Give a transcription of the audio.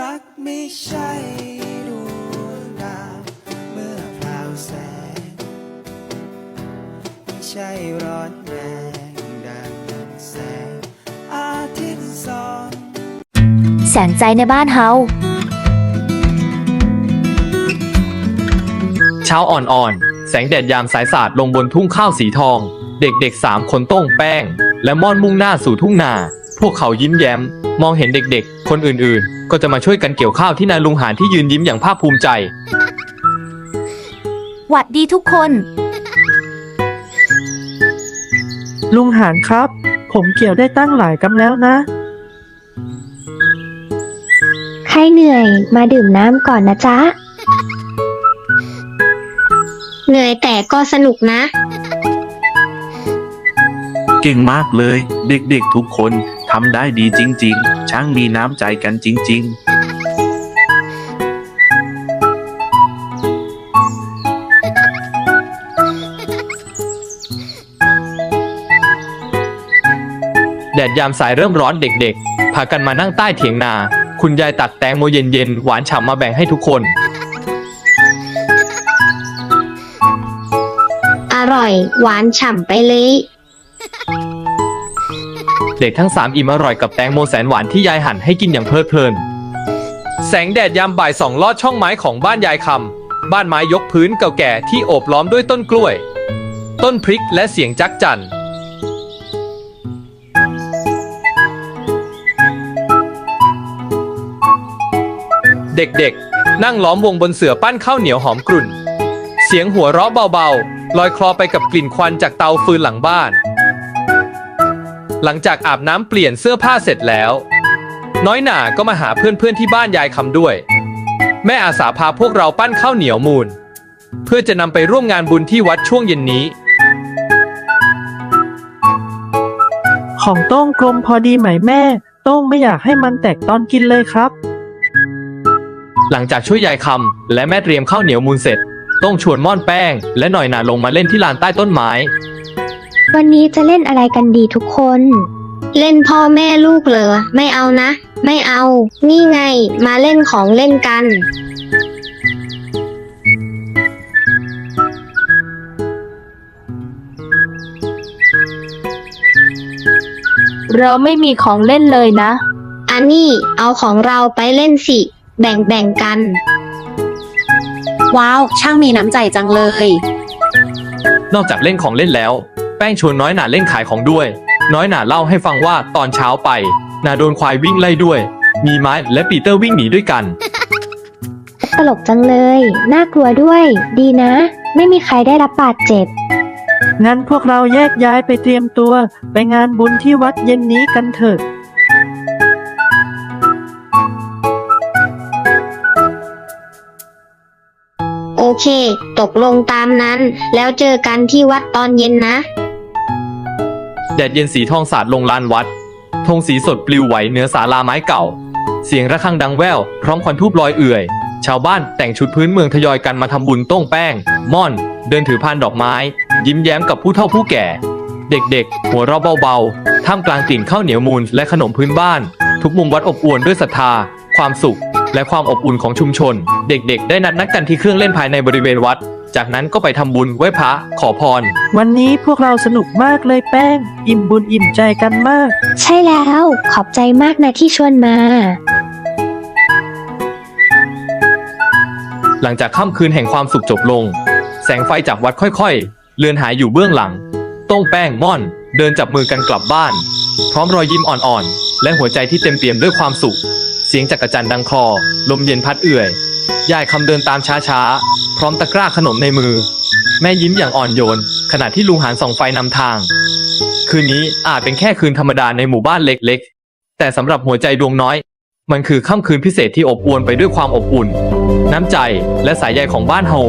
รักไม่ใช่ดวงดาวเมื่อพราวแสง ไม่ใช่ร้อนแรงดังแสง อาทิตย์ส่อง แสงใจในบ้านเฮา เช้าอ่อนๆ แสงแดดยามสายสาดลงบนทุ่งข้าวสีทอง เด็กๆสามคนต้งแป้ง และม่อนมุ่งหน้าสู่ทุ่งนา พวกเขายิ้มแย้ม มองเห็นเด็กๆ คนอื่นๆ ก็จะมาช่วยกันเกี่ยวข้าวที่นาลุงหานที่ยืนยิ้มอย่างภาคภูมิใจ หวัดดีทุกคน ลุงหานครับ ผมเกี่ยวได้ตั้งหลายกำแล้วนะ ใครเหนื่อยมาดื่มน้ำก่อนนะจ๊ะ เหนื่อยแต่ก็สนุกนะ เก่งมากเลย เด็กๆทุกคน ทำได้ดีจริง ๆช่างมีน้ำใจกันจริง ๆแดดยามสายเริ่มร้อนเด็กๆ พากันมานั่งใต้เถียงนา คุณยายตักแตงโมเย็นๆ หวานฉ่ำมาแบ่งให้ทุกคน อร่อย หวานฉ่ำไปเลย เด็กทั้งสามอิ่มอร่อยกับแตงโมแสนหวานที่ยายหั่นให้กินอย่างเพลิดเพลิน แสงแดดยามบ่ายส่องลอดช่องไม้ของบ้านยายคำบ้านไม้ยกพื้นเก่าแก่ที่โอบล้อมด้วยต้นกล้วย ต้นพริกและเสียงจักจั่นเด็กๆ นั่งล้อมวงบนเสื่อปั้นข้าวเหนียวหอมกรุ่น เสียงหัวเราะเบาๆ ลอยคลอไปกับกลิ่นควันจากเตาฟืนหลังบ้าน หลังจากอาบน้ำเปลี่ยนเสื้อผ้าเสร็จแล้ว น้อยหน่าก็มาหาเพื่อนๆที่บ้านยายคำด้วย แม่อาสาพาพวกเราปั้นข้าวเหนียวมูล เพื่อจะนำไปร่วมงานบุญที่วัดช่วงเย็นนี้ ของโต้งกลมพอดีไหมแม่ โต้งไม่อยากให้มันแตกตอนกินเลยครับ หลังจากช่วยยายคำและแม่เตรียมข้าวเหนียวมูลเสร็จ ต้องชวนม่อนแป้ง และหน่อยหนาลงมาเล่นที่ลานใต้ต้นไม้ วันนี้จะเล่นอะไรกันดีทุกคน เล่นพ่อแม่ลูกเหรอ ไม่เอานะ ไม่เอา นี่ไง มาเล่นของเล่นกัน เราไม่มีของเล่นเลยนะ อันนี้เอาของเราไปเล่นสิ แบ่งแบ่งๆกัน ว้าว ช่างมีน้ำใจจังเลย นอกจากเล่นของเล่นแล้วแป้งชวนน้อยหนาเล่นขายของด้วย น้อยหนาเล่าให้ฟังว่าตอนเช้าไปนาโดนควายวิ่งไล่ด้วย มีไม้และปีเตอร์วิ่งหนีด้วยกัน ตลกจังเลย น่ากลัวด้วย ดีนะ ไม่มีใครได้รับบาดเจ็บ งั้นพวกเราแยกย้ายไปเตรียมตัว ไปงานบุญที่วัดเย็นนี้กันเถอะโอเค ตกลงตามนั้น แล้วเจอกันที่วัดตอนเย็นนะ แดดเย็นสีทองสาดลงลานวัดธงสีสดปลิวไหวเหนือศาลาไม้เก่า เสียงระฆังดังแว่วพร้อมควันทูบลอยเอื่อย ชาวบ้านแต่งชุดพื้นเมืองทยอยกันมาทำบุญต้งแป้ง ม่อน เดินถือพานดอกไม้ ยิ้มแย้มกับผู้เฒ่าผู้แก่ เด็กๆ หัวเราะเบาๆท่ามกลางกลิ่นข้าวเหนียวมูลและขนมพื้นบ้าน ทุกมุมวัดอบอวลด้วยศรัทธา ความสุข และความอบอุ่นของชุมชน เด็กๆ ได้นัดนัดกันที่เครื่องเล่นภายในบริเวณวัด จากนั้นก็ไปทำบุญไหว้พระขอพร วันนี้พวกเราสนุกมากเลยแป้ง อิ่มบุญอิ่มใจกันมาก ใช่แล้ว ขอบใจมากนะที่ชวนมา หลังจากค่ำคืนแห่งความสุขจบลง แสงไฟจากวัดค่อยๆ เลือนหายอยู่เบื้องหลังโต้งแป้งม่อน เดินจับมือกันกลับบ้าน พร้อมรอยยิ้มอ่อนๆ และหัวใจที่เต็มเปี่ยมด้วยความสุข เสียงจักรจันดังคลอลมเย็นพัดเอื่อยยายคำเดินตามช้าๆพ ร้อมตะกร้าขนมในมือ แม่ยิ้มอย่างอ่อนโยน ขณะที่ลุงหานส่องไฟนำทาง คืนนี้อาจเป็นแค่คืนธรรมดาในหมู่บ้านเล็กๆ แต่สำหรับหัวใจดวงน้อย มันคือค่ำคืนพิเศษที่อบอวลไปด้วยความอบอุ่น น้ำใจและสายใยของบ้านเฮา